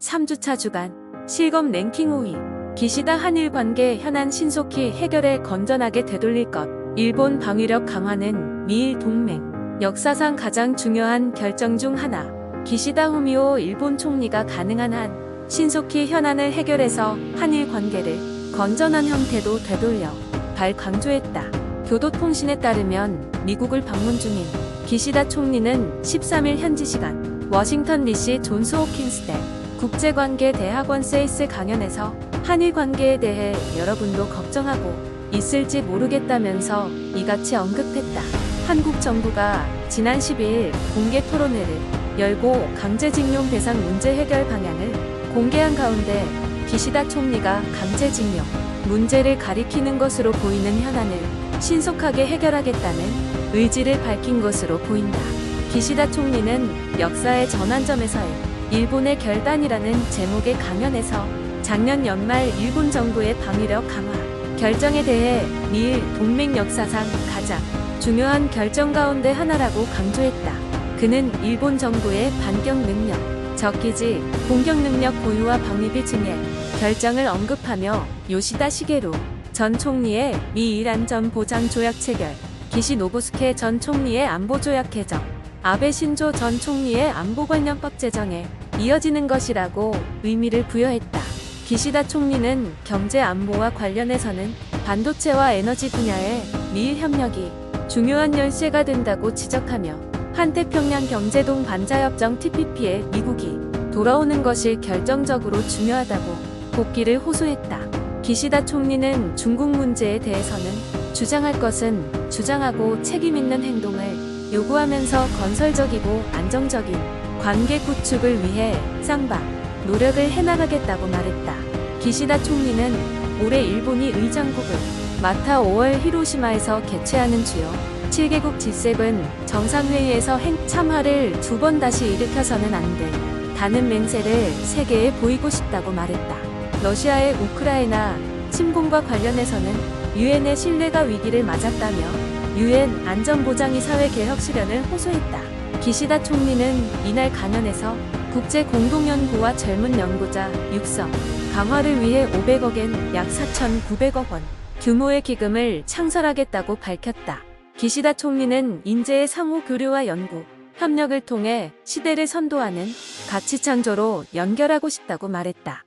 3주차 주간 실검 랭킹 5위 기시다 한일 관계 현안 신속히 해결에 건전하게 되돌릴 것. 일본 방위력 강화는 미일 동맹. 역사상 가장 중요한 결정 중 하나. 기시다 후미오 일본 총리가 가능한 한 신속히 현안을 해결해서 한일 관계를 건전한 형태도 되돌려 발 강조했다. 교도통신에 따르면 미국을 방문 중인 기시다 총리는 13일 현지 시간 워싱턴 DC 존스 호킨스대 국제관계대학원 세이스 강연에서 한일 관계에 대해 여러분도 걱정하고 있을지 모르겠다면서 이같이 언급했다. 한국 정부가 지난 12일 공개 토론회를 열고 강제징용 대상 문제 해결 방향을 공개한 가운데 기시다 총리가 강제징용 문제를 가리키는 것으로 보이는 현안을 신속하게 해결하겠다는 의지를 밝힌 것으로 보인다. 기시다 총리는 역사의 전환점에서의 일본의 결단이라는 제목의 강연에서 작년 연말 일본 정부의 방위력 강화 결정에 대해 미일 동맹 역사상 가장 중요한 결정 가운데 하나라고 강조했다. 그는 일본 정부의 반격 능력, 적기지, 공격 능력 보유와 방위비 증액 결정을 언급하며 요시다 시게루 전 총리의 미일 안전 보장 조약 체결, 기시 노부스케 전 총리의 안보 조약 개정, 아베 신조 전 총리의 안보 관련법 제정에 이어지는 것이라고 의미를 부여했다. 기시다 총리는 경제 안보와 관련해서는 반도체와 에너지 분야의 미일 협력이 중요한 열쇠가 된다고 지적하며 한태평양 경제동 반자협정 TPP에 미국이 돌아오는 것이 결정적으로 중요하다고 복귀를 호소했다. 기시다 총리는 중국 문제에 대해서는 주장할 것은 주장하고 책임 있는 행동을 요구하면서 건설적이고 안정적인 관계 구축을 위해 쌍방 노력을 해나가겠다고 말했다. 기시다 총리는 올해 일본이 의장국을 맡아 5월 히로시마에서 개최하는 주요 7개국 G7 정상회의에서 행 참화를 두 번 다시 일으켜서는 안 돼. 다는 맹세를 세계에 보이고 싶다고 말했다. 러시아의 우크라이나 침공과 관련해서는 유엔의 신뢰가 위기를 맞았다며 유엔 안전보장이 사회 개혁 실현을 호소했다. 기시다 총리는 이날 강연에서 국제 공동연구와 젊은 연구자 육성 강화를 위해 500억엔 약 4,900억 원 규모의 기금을 창설하겠다고 밝혔다. 기시다 총리는 인재의 상호 교류와 연구, 협력을 통해 시대를 선도하는 가치 창조로 연결하고 싶다고 말했다.